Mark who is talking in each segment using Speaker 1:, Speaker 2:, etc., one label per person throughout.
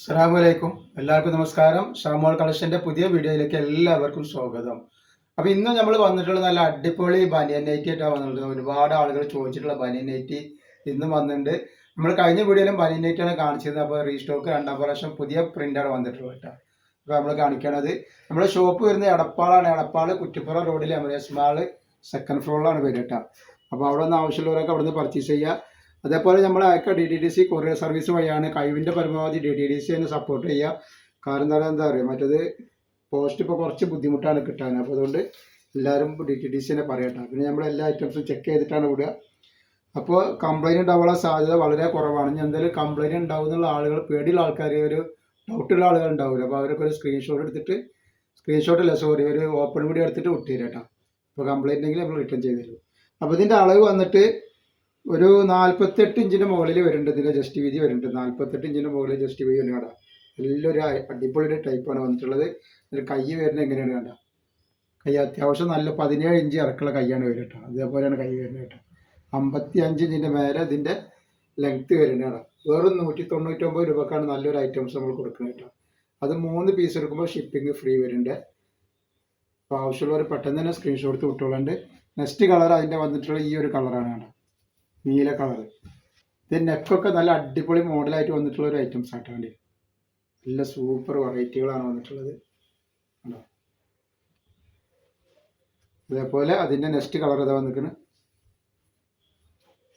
Speaker 1: അസ്സാം വലൈക്കും എല്ലാവർക്കും നമസ്കാരം. ഷാമോൾ കളക്ഷന്റെ പുതിയ വീഡിയോയിലേക്ക് എല്ലാവർക്കും സ്വാഗതം. അപ്പോൾ ഇന്ന് നമ്മൾ വന്നിട്ടുള്ള നല്ല അടിപൊളി ബനിയൻ നൈറ്റി ആയിട്ടാണ് വന്നിട്ടുള്ളത്. ഒരുപാട് ആളുകൾ ചോദിച്ചിട്ടുള്ള ബനിയൻ നൈറ്റി ഇന്ന് വന്നിട്ടുണ്ട്. നമ്മൾ കഴിഞ്ഞ വീഡിയോയിലും ബനിയൻ നൈറ്റി ആണ് കാണിച്ചത് അപ്പോൾ റീസ്റ്റോക്ക് രണ്ടാം പ്രാവശ്യം പുതിയ പ്രിന്റാണ് വന്നിട്ടുള്ളത് കേട്ടോ. അപ്പോൾ നമ്മൾ കാണിക്കണത് നമ്മുടെ ഷോപ്പ് വരുന്നത് എടപ്പാളാണ്. എടപ്പാൾ കുറ്റിപ്പുറ റോഡിൽ എമറേസ് മാൾ സെക്കൻഡ് ഫ്ലോറിലാണ് വരിക കേട്ടോ. അപ്പോൾ അവിടെ നിന്ന് ആവശ്യമുള്ളവരൊക്കെ അവിടെ നിന്ന് പർച്ചേസ് ചെയ്യുക അതേപോലെ നമ്മൾ അയക്ക D T D C courier service വഴിയാണ് കഴിവിന്റെ പരമാവധി ഡി ടി ഡി സി തന്നെ സപ്പോർട്ട് ചെയ്യുക. കാരണം എന്താ പറയുക എന്താ പറയുക മറ്റത് പോസ്റ്റ് ഇപ്പോൾ കുറച്ച് ബുദ്ധിമുട്ടാണ് കിട്ടാൻ. അപ്പോൾ അതുകൊണ്ട് എല്ലാവരും ഡി ടി ഡി സി തന്നെ പറയട്ടെ. പിന്നെ നമ്മൾ എല്ലാ ഐറ്റംസും ചെക്ക് ചെയ്തിട്ടാണ് വിടുക. അപ്പോൾ കംപ്ലൈന്റ് ഉണ്ടാവാനുള്ള സാധ്യത വളരെ കുറവാണ്. ഇനി എന്തെങ്കിലും കംപ്ലൈന്റ് ഉണ്ടാവുന്നുള്ള ആളുകൾ പേടിയുള്ള ആൾക്കാർ ഒരു ഡൗട്ടുള്ള ആളുകൾ ഉണ്ടാവില്ല അപ്പോൾ അവരൊക്കെ ഒരു സ്ക്രീൻഷോട്ട് എടുത്തിട്ട് സ്ക്രീൻഷോട്ട് അല്ല സോറി ഒരു ഓപ്പൺ വീഡിയോ എടുത്തിട്ട് വിട്ടുതരാം കേട്ടോ. അപ്പോൾ കംപ്ലൈന്റ് ഉണ്ടെങ്കിൽ നമ്മൾ റിട്ടേൺ ചെയ്തു തരും. അപ്പോൾ ഇതിന്റെ അളവ് വന്നിട്ട് ഒരു നാൽപ്പത്തെട്ട് ഇഞ്ചിന്റെ മുകളിൽ വരുന്നുണ്ട് ഇതിന്റെ ജസ്റ്റ് വീതി വരുന്നുണ്ട് നാൽപ്പത്തെട്ട് ഇഞ്ചിന്റെ മുകളിൽ ജസ്റ്റ് വീതി വരുന്നത് കണ്ട. നല്ലൊരു അടിപൊളി ടൈപ്പാണ് വന്നിട്ടുള്ളത്. ഇതിൽ കൈ വരുന്നത് എങ്ങനെയാണ് കണ്ട? കൈ അത്യാവശ്യം നല്ല പതിനേഴ് ഇഞ്ച് ഇറക്കുള്ള കൈയാണ് വരുന്നത് കേട്ടോ. അതേപോലെയാണ് കൈ വരുന്നത് കേട്ടോ. അമ്പത്തി അഞ്ച് ഇഞ്ചിന്റെ മേലെ ഇതിന്റെ ലെങ്ത്ത് വരുന്നത് കേട്ടോ വെറും നൂറ്റി തൊണ്ണൂറ്റൊമ്പത് രൂപക്കാണ് നല്ലൊരു ഐറ്റംസ് നമ്മൾ കൊടുക്കുന്നത് കേട്ടോ. അത് മൂന്ന് പീസ് എടുക്കുമ്പോൾ ഷിപ്പിംഗ് ഫ്രീ വരുന്നുണ്ട്. അപ്പോൾ ആവശ്യമുള്ളവർ പെട്ടെന്ന് തന്നെ സ്ക്രീൻഷോട്ട് വിട്ടോളുണ്ട് നെക്സ്റ്റ് കളർ അതിന്റെ വന്നിട്ടുള്ള ഈ ഒരു കളറാണ് കേട്ടോ നീല കളർ ഇത് നെക്കൊക്കെ നല്ല അടിപൊളി മോഡലായിട്ട് വന്നിട്ടുള്ള ഒരു ഐറ്റംസ് ആട്ടോ വേണ്ടി നല്ല സൂപ്പർ വെറൈറ്റികളാണ് വന്നിട്ടുള്ളത്. കണ്ടോ? അതേപോലെ അതിന്റെ നെക്സ്റ്റ് കളർ ഇതാ വന്നിരിക്കുന്നത്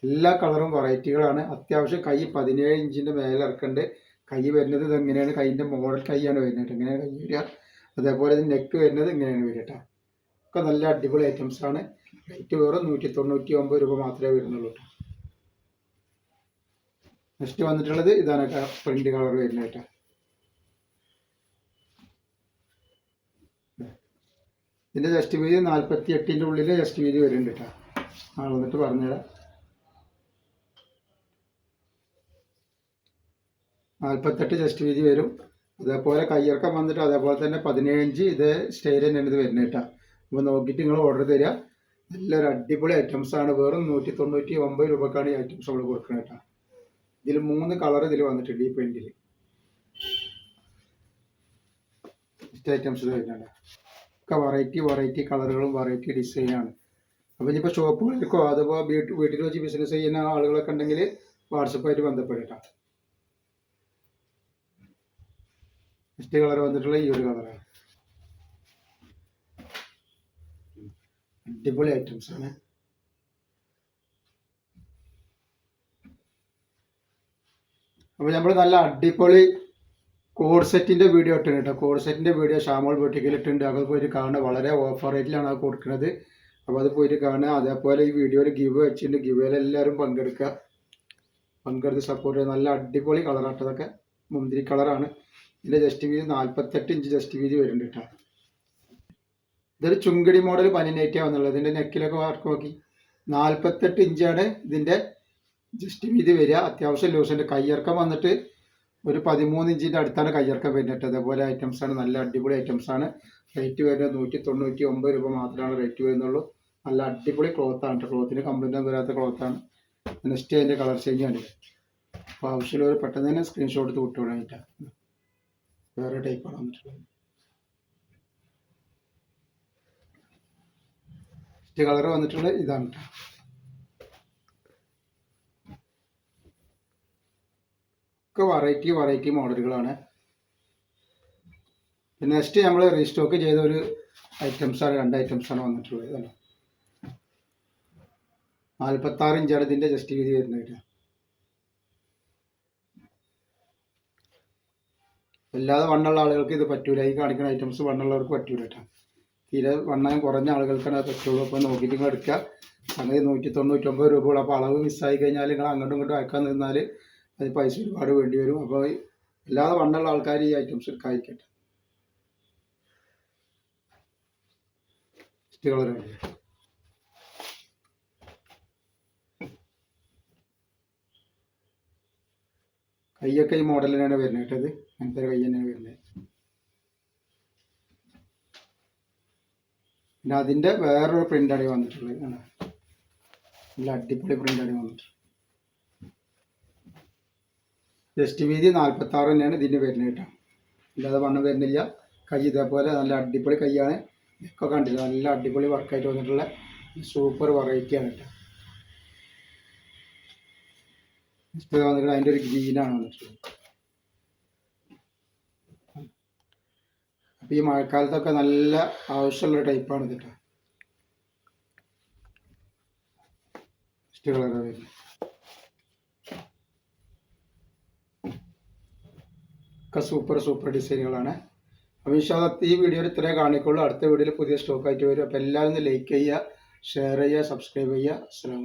Speaker 1: എല്ലാ കളറും വെറൈറ്റികളാണ് അത്യാവശ്യം കൈ പതിനേഴ് ഇഞ്ചിന്റെ മേലെ ഇറക്കേണ്ട. കൈ വരുന്നത് ഇത് എങ്ങനെയാണ്? കൈയിന്റെ മോഡൽ കൈയാണ് വരുന്നത്. കേട്ടോ. ഇങ്ങനെയാണ് കൈ വരിക? അതേപോലെ ഇത് നെക്ക് വരുന്നത് ഇങ്ങനെയാണ് വരിക കേട്ടോ ഒക്കെ നല്ല അടിപൊളി ഐറ്റംസ് ആണ്. റേറ്റ് വെറും നൂറ്റി തൊണ്ണൂറ്റി ഒമ്പത് രൂപ മാത്രമേ വരുന്നുള്ളൂ കേട്ടോ നെക്സ്റ്റ് വന്നിട്ടുള്ളത് ഇതാണ് പ്രിന്റ് കളർ വരുന്നതായിട്ട് ഇതിന്റെ ജസ്റ്റ് വീതി നാൽപ്പത്തി എട്ടിന്റെ ഉള്ളിൽ ജസ്റ്റ് വീതി വരുന്നുണ്ട് കേട്ടോ. ആ വന്നിട്ട് പറഞ്ഞുതരാം. നാൽപ്പത്തെട്ട് ജസ്റ്റ് വീതി വരും. അതേപോലെ കയ്യിറക്കം വന്നിട്ട് അതേപോലെ തന്നെ പതിനേഴ് ഇതേ സ്റ്റൈൽ തന്നെയാണ് ഇത് വരുന്നത് കേട്ടോ. അപ്പോൾ നോക്കിയിട്ട് നിങ്ങൾ ഓർഡർ തരിക. നല്ലൊരു അടിപൊളി ഐറ്റംസ് ആണ്. വെറും നൂറ്റി തൊണ്ണൂറ്റി ഒമ്പത് രൂപക്കാണ് ഈ ഐറ്റംസ് നമ്മൾ കൊടുക്കുന്നത് കേട്ടോ. ഇതിൽ മൂന്ന് കളർ ഇതിൽ വന്നിട്ടുണ്ട് ഈ പെയിന്റിൽ ഐറ്റംസ് വരുന്നുണ്ട്. ഒക്കെ വെറൈറ്റി വെറൈറ്റി കളറുകളും വെറൈറ്റി ഡിസൈനാണ് അപ്പോൾ ഇനിയിപ്പോൾ ഷോപ്പുകളിലേക്കോ അഥവാ വീട്ടിൽ വീട്ടിൽ വെച്ച് ബിസിനസ് ചെയ്യുന്ന ആളുകളൊക്കെ ഉണ്ടെങ്കിൽ വാട്സപ്പായിട്ട് ബന്ധപ്പെടട്ടോ. നെക്സ്റ്റ് കളർ വന്നിട്ടുള്ള ഈ ഒരു കളറാണ്. അടിപൊളി ഐറ്റംസ് ആണ്. അപ്പോൾ നമ്മൾ നല്ല അടിപൊളി കോഡ്സെറ്റിന്റെ വീഡിയോ ഇട്ടുണ്ട് കേട്ടോ കോഡ്സെറ്റിന്റെ വീഡിയോ ഷാമോൾ ബൊട്ടിക്കിൽ ഇട്ടുണ്ട് അത് പോയിട്ട് കാണുക. വളരെ ഓഫർ റേറ്റിലാണ് അത് കൊടുക്കുന്നത്. അപ്പോൾ അത് പോയിട്ട് കാണുക. അതേപോലെ ഈ വീഡിയോയിൽ ഗിവ് വെച്ചിട്ടുണ്ട്. ഗിവേയിൽ എല്ലാവരും പങ്കെടുക്കുക. പങ്കെടുത്ത് സപ്പോർട്ട് ചെയ്യുക. നല്ല അടിപൊളി കളറാട്ടോ അതൊക്കെ മുന്തിരി കളറാണ് ഇതിന്റെ ജസ്റ്റ് വീതി നാൽപ്പത്തെട്ട് ഇഞ്ച് ജസ്റ്റ് വീതി വരുന്നുണ്ട് കേട്ടോ ഇതൊരു ചുങ്കടി മോഡൽ പനിനേറ്റാണ് വന്നുള്ളത് ഇതിന്റെ നെക്കിലൊക്കെ വർക്ക് നോക്കി. നാൽപ്പത്തെട്ട് ഇഞ്ചാണ് ഇതിന്റെ ജസ്റ്റ് വീതി വരിക. അത്യാവശ്യം ലൂസിന്റെ കയ്യിറക്കം വന്നിട്ട് ഒരു പതിമൂന്ന് ഇഞ്ചിന്റെ അടുത്താണ് കയ്യിറക്കം വരുന്നത്. അതേപോലെ ഐറ്റംസ് ആണ്. നല്ല അടിപൊളി ഐറ്റംസ് ആണ്. റേറ്റ് വരുന്നത് നൂറ്റി തൊണ്ണൂറ്റി ഒമ്പത് രൂപ മാത്രമാണ് റേറ്റ് വരുന്നുള്ളൂ. നല്ല അടിപൊളി ക്ലോത്ത് ആണ്. ക്ലോത്തിന് കംപ്ലൈന്റ് ഒന്നും വരാത്ത ക്ലോത്താണ് നെക്സ്റ്റ് അതിന്റെ കളർ ചേഞ്ച് ആണ്. അപ്പോൾ ആവശ്യമുള്ളവർ പെട്ടെന്ന് തന്നെ സ്ക്രീൻഷോട്ട് എടുത്ത് വിട്ടുവിടാനായിട്ടാണ് വേറെ ടൈപ്പാണ് വന്നിട്ടുള്ളത്. നെക്സ്റ്റ് കളർ വന്നിട്ടുള്ളത് ഇതാണ് ട്ടോ. ഒക്കെ വെറൈറ്റി വെറൈറ്റി മോഡലുകളാണ് നെക്സ്റ്റ് നമ്മൾ റീസ്റ്റോക്ക് ചെയ്ത ഒരു ഐറ്റംസാണ് രണ്ട് ഐറ്റംസാണ് വന്നിട്ടുള്ളത് ഇതല്ല നാൽപ്പത്താറ് ഇഞ്ചാണ് ഇതിന്റെ ജസ്റ്റ് വീതി വരുന്നത് അല്ലാതെ വണ്ണുള്ള ആളുകൾക്ക് ഇത് പറ്റൂല. ഈ കാണിക്കുന്ന ഐറ്റംസ് വണ്ണുള്ളവർക്ക് പറ്റൂല കേട്ടോ. തീരെ വണ്ണം കുറഞ്ഞ ആളുകൾക്കാണ് അത് പറ്റുള്ളൂ. അപ്പോൾ നോക്കിയിട്ട് നിങ്ങൾ എടുക്കുക. അങ്ങനെ നൂറ്റി തൊണ്ണൂറ്റൊമ്പത് രൂപ ഉള്ളൂ. അപ്പോൾ അളവ് മിസ്സായി കഴിഞ്ഞാൽ നിങ്ങൾ അങ്ങോട്ടും ഇങ്ങോട്ടും അയക്കാൻ നിന്നാൽ അത് പൈസ ഒരുപാട് വേണ്ടി വരും. അപ്പോൾ അല്ലാതെ വണ്ണുള്ള ആൾക്കാർ ഈ ഐറ്റംസ് എടുക്കാതിരിക്കട്ടെ. കളർ കൈയൊക്കെ ഈ മോഡലിനാണ് വരുന്നത് കേട്ടത് അങ്ങനത്തെ കൈ തന്നെയാണ് വരുന്നത്. പിന്നെ അതിന്റെ വേറൊരു പ്രിന്റാണ് വന്നിട്ടുള്ളത്? നല്ല അടിപൊളി പ്രിന്റാണ് വന്നിട്ടുള്ളത്. ജസ്റ്റ് വീതി നാൽപ്പത്തി ആറ് തന്നെയാണ് ഇതിന്റെ വരുന്നത് കേട്ടോ. അല്ലാതെ വണ്ണം വരുന്നില്ല. കൈ ഇതേപോലെ നല്ല അടിപൊളി കൈയാണ്. ഇതൊക്കെ കണ്ടില്ല? നല്ല അടിപൊളി വർക്കായിട്ട് വന്നിട്ടുള്ള സൂപ്പർ വെറൈറ്റിയാണ് കേട്ടോ. ഇത് വന്നിട്ട് അതിന്റെ ഒരു ഗ്രീനാണ് വന്നിട്ടുള്ളത്. അപ്പോൾ ഈ മഴക്കാലത്തൊക്കെ നല്ല ആവശ്യമുള്ള ടൈപ്പാണ് കേട്ടോ. കളർ വരുന്നത്. ഒക്കെ സൂപ്പർ സൂപ്പർ ഡിസൈനുകളാണ് അപ്പോൾ വിശ്വാസ ഈ വീഡിയോ ഇത്രേ കാണിക്കുള്ളൂ. അടുത്ത വീഡിയോയിൽ പുതിയ സ്റ്റോക്കായിട്ട് വരും. അപ്പോൾ എല്ലാവരും ലൈക്ക് ചെയ്യുക ഷെയർ ചെയ്യുക സബ്സ്ക്രൈബ് ചെയ്യുക. അസ്സാം